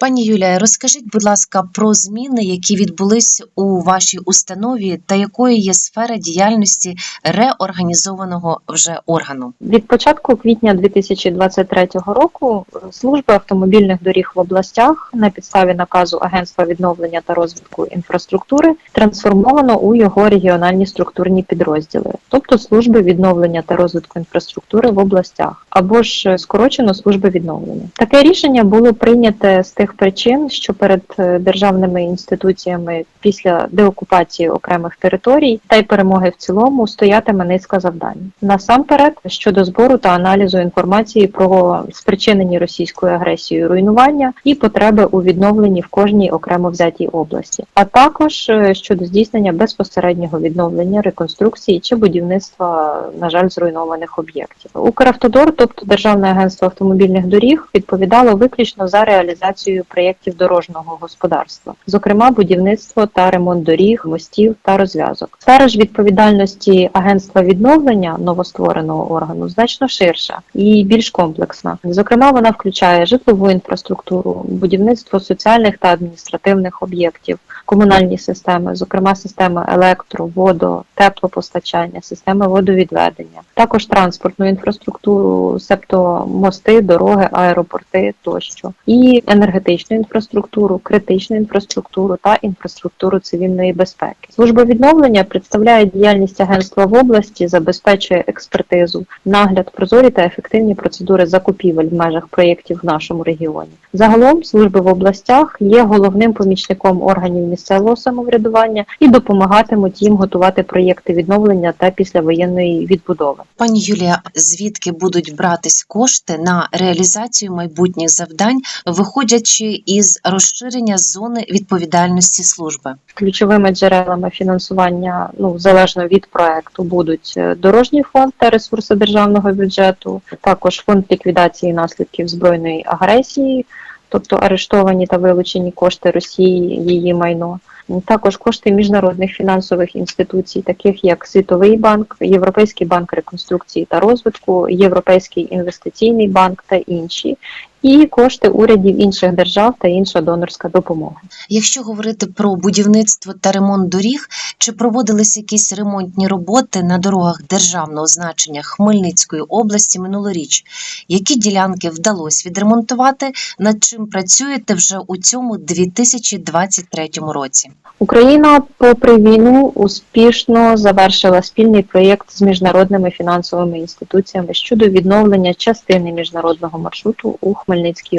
Пані Юлія, розкажіть, будь ласка, про зміни, які відбулись у вашій установі, та якої є сфера діяльності реорганізованого вже органу? Від початку квітня 2023 року служба автомобільних доріг в областях на підставі наказу Агентства відновлення та розвитку інфраструктури трансформовано у його регіональні структурні підрозділи, тобто служби відновлення та розвитку інфраструктури в областях, або ж скорочено служби відновлення. Таке рішення було прийняте з тих причин, що перед е, державними інституціями після деокупації окремих територій та й перемоги в цілому стоятиме низка завдань. Насамперед щодо збору та аналізу інформації про спричинені російською агресією руйнування і потреби у відновленні в кожній окремо взятій області, а також е, щодо здійснення безпосереднього відновлення, реконструкції чи будівництва, на жаль, зруйнованих об'єктів. Укравтодор, тобто Державне агентство автомобільних доріг, відповідало виключно за реалізацію проєктів дорожнього господарства, зокрема будівництво та ремонт доріг, мостів та розв'язок. Сфера ж відповідальності агентства відновлення новоствореного органу значно ширша і більш комплексна. Зокрема, вона включає житлову інфраструктуру, будівництво соціальних та адміністративних об'єктів, комунальні системи, зокрема системи електро, водо, теплопостачання, системи водовідведення, також транспортну інфраструктуру, себто мости, дороги, аеропорти тощо, і енергетичну інфраструктуру, критичну інфраструктуру та інфраструктуру цивільної безпеки. Служба відновлення представляє діяльність агентства в області, забезпечує експертизу, нагляд, прозорі та ефективні процедури закупівель в межах проєктів в нашому регіоні. Загалом служби в областях є головним помічником органів місцевого самоврядування і допомагатимуть їм готувати проєкти відновлення та післявоєнної відбудови. Пані Юлія, звідки будуть братись кошти на реалізацію майбутніх завдань, виходячи із розширення зони відповідальності служби? Ключовими джерелами фінансування, ну залежно від проекту, будуть е, дорожній фонд та ресурси державного бюджету, також фонд ліквідації наслідків збройної агресії, тобто арештовані та вилучені кошти Росії, її майно. Також кошти міжнародних фінансових інституцій, таких як Світовий банк, Європейський банк реконструкції та розвитку, Європейський інвестиційний банк та інші, і кошти урядів інших держав та інша донорська допомога. Якщо говорити про будівництво та ремонт доріг, чи проводились якісь ремонтні роботи на дорогах державного значення Хмельницької області минулоріч? Які ділянки вдалося відремонтувати? Над чим працюєте вже у цьому 2023 році? Україна, попри війну, успішно завершила спільний проєкт з міжнародними фінансовими інституціями щодо відновлення частини міжнародного маршруту у Хмельницькій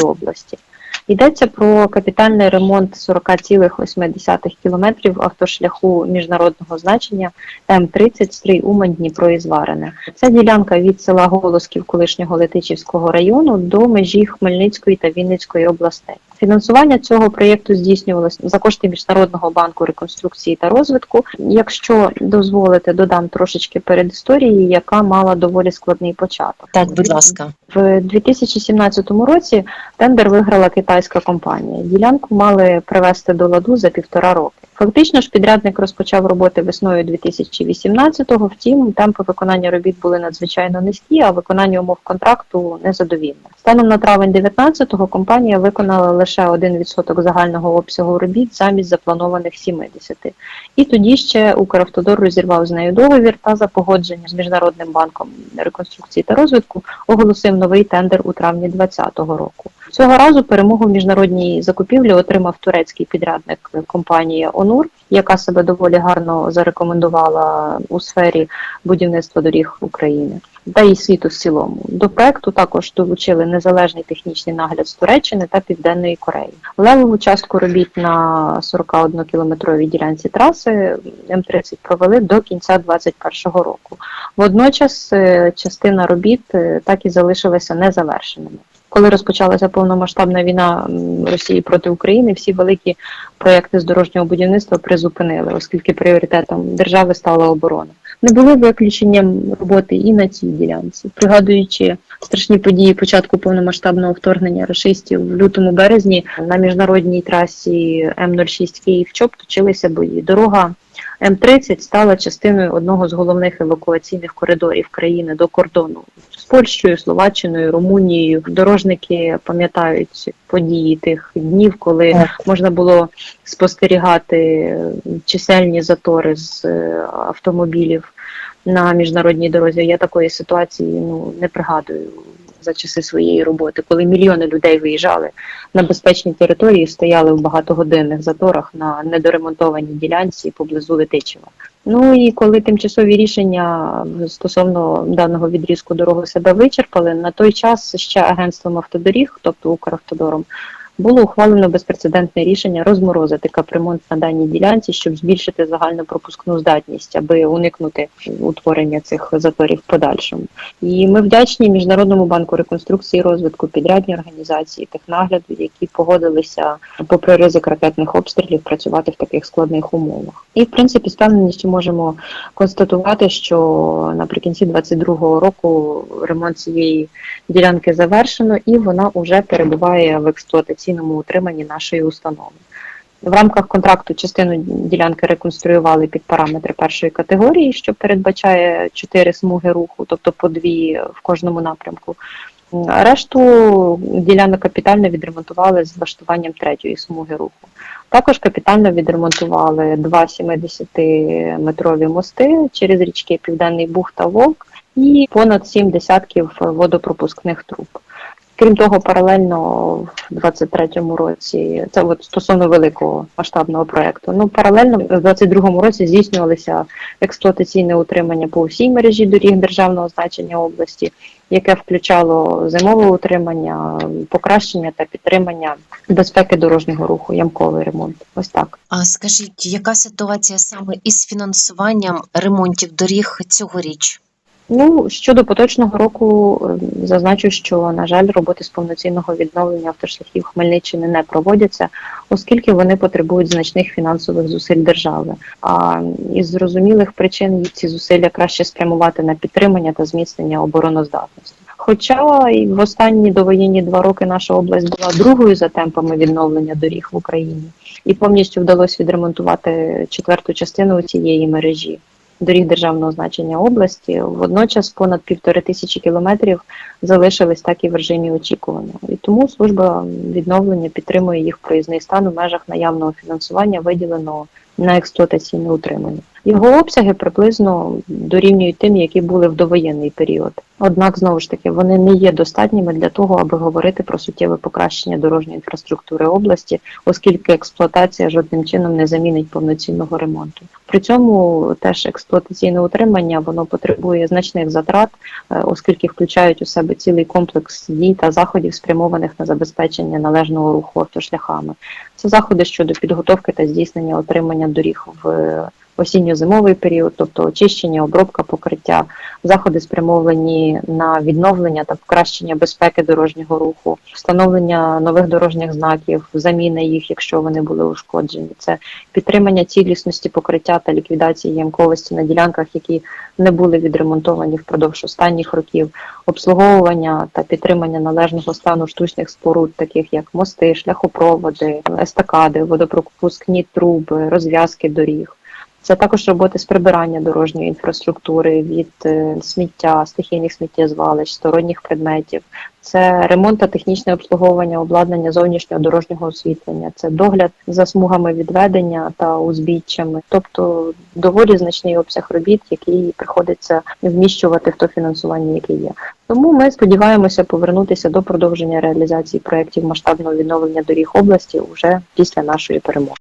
області. Йдеться про капітальний ремонт 40,8 кілометрів автошляху міжнародного значення М30 Стрий Умань Дніпро і Зварине. Це ділянка від села Голосків колишнього Летичівського району до межі Хмельницької та Вінницької областей. Фінансування цього проєкту здійснювалося за кошти Міжнародного банку реконструкції та розвитку. Якщо дозволите, додам трошечки передісторії, яка мала доволі складний початок. Так, будь ласка. В 2017 році тендер виграла китайська компанія. Ділянку мали привести до ладу за півтора роки. Фактично ж підрядник розпочав роботи весною 2018-го, втім темпи виконання робіт були надзвичайно низькі, а виконання умов контракту незадовільне. Станом на травень 19-го компанія виконала лише 1% загального обсягу робіт замість запланованих 70. І тоді ще Укравтодор розірвав з нею договір та за погодження з Міжнародним банком реконструкції та розвитку оголосив новий тендер у травні 2020 року. Цього разу перемогу в міжнародній закупівлі отримав турецький підрядник компанія Онур, яка себе доволі гарно зарекомендувала у сфері будівництва доріг України та і світу в цілому. До проекту також долучили незалежний технічний нагляд з Туреччини та Південної Кореї. Левову частку робіт на 41 кілометровій ділянці траси М30 провели до кінця 2021 року. Водночас е, частина робіт е, так і залишилася незавершеними. Коли розпочалася повномасштабна війна Росії проти України, всі великі проекти з дорожнього будівництва призупинили, оскільки пріоритетом держави стала оборона. Не були виключенням роботи і на цій ділянці, пригадуючи страшні події початку повномасштабного вторгнення рашистів в лютому березні на міжнародній трасі М06 Київ чоп точилися бої. Дорога М30 стала частиною одного з головних евакуаційних коридорів країни до кордону з Польщею, Словаччиною, Румунією. Дорожники пам'ятають події тих днів, коли можна було спостерігати чисельні затори з е, автомобілів на міжнародній дорозі. Я такої ситуації ну не пригадую за часи своєї роботи, коли мільйони людей виїжджали на безпечній території, стояли в багатогодинних заторах на недоремонтованій ділянці поблизу Летичева. Ну і коли тимчасові рішення стосовно даного відрізку дороги себе вичерпали, на той час ще агентством автодоріг, тобто Укравтодором, було ухвалено безпрецедентне рішення розморозити капремонт на даній ділянці, щоб збільшити загальну пропускну здатність, аби уникнути утворення цих заторів в подальшому. І ми вдячні Міжнародному банку реконструкції розвитку, підрядній організації, технагляду, які погодилися, попри ризик ракетних обстрілів, працювати в таких складних умовах. І в принципі, з певненістю можемо констатувати, що наприкінці 2022 року ремонт цієї ділянки завершено, і вона вже перебуває в експлуатаційному утриманні нашої установи. В рамках контракту частину ділянки реконструювали під параметри першої категорії, що передбачає чотири смуги руху, тобто по дві в кожному напрямку. Решту ділянок капітально відремонтували з влаштуванням третьої смуги руху. Також капітально відремонтували два 70-метрові мости через річки Південний Буг та Вовк і понад сім десятків водопропускних труб. Крім того, паралельно в 23-му році, це от стосовно великого масштабного проекту. Ну паралельно в 22-му році здійснювалися експлуатаційне утримання по всій мережі доріг державного значення області, яке включало зимове утримання, покращення та підтримання безпеки дорожнього руху, ямковий ремонт. Ось так. А скажіть, яка ситуація саме із фінансуванням ремонтів доріг цьогоріч? Ну щодо поточного року, ем, зазначу, що на жаль, роботи з повноцінного відновлення автошляхів Хмельниччини не проводяться, оскільки вони потребують значних фінансових зусиль держави. А із зрозумілих причин ці зусилля краще спрямувати на підтримання та зміцнення обороноздатності. Хоча і в останні довоєнні два роки наша область була другою за темпами відновлення доріг в Україні, і повністю вдалося відремонтувати четверту частину цієї мережі доріг державного значення області. Водночас понад півтори тисячі кілометрів залишились так і в режимі очікування. І тому служба відновлення підтримує їх проїзний стан у межах наявного фінансування, виділеного на експлуатаційне утримання. Його обсяги приблизно дорівнюють тим, які були в довоєнний період. Однак, знову ж таки, вони не є достатніми для того, аби говорити про суттєве покращення дорожньої інфраструктури області, оскільки експлуатація жодним чином не замінить повноцінного ремонту. При цьому теж експлуатаційне утримання воно потребує значних затрат, е, оскільки включають у себе цілий комплекс дій та заходів, спрямованих на забезпечення належного руху автошляхами. Це заходи щодо підготовки та здійснення отримання доріг в осінньо-зимовий період, тобто очищення, обробка покриття, заходи спрямовані на відновлення та покращення безпеки дорожнього руху, встановлення нових дорожніх знаків, заміна їх, якщо вони були ушкоджені. Це підтримання цілісності покриття та ліквідації ямковості на ділянках, які не були відремонтовані впродовж останніх років, обслуговування та підтримання належного стану штучних споруд, таких як мости, шляхопроводи, естакади, водопропускні труби, розв'язки доріг. Це також роботи з прибирання дорожньої інфраструктури від е, сміття, стихійних сміттєзвалищ, сторонніх предметів. Це ремонт та технічне обслуговування обладнання зовнішнього дорожнього освітлення, це догляд за смугами відведення та узбіччями, тобто доволі значний обсяг робіт, який приходиться вміщувати в то фінансування, яке є. Тому ми сподіваємося повернутися до продовження реалізації проєктів масштабного відновлення доріг області уже після нашої перемоги.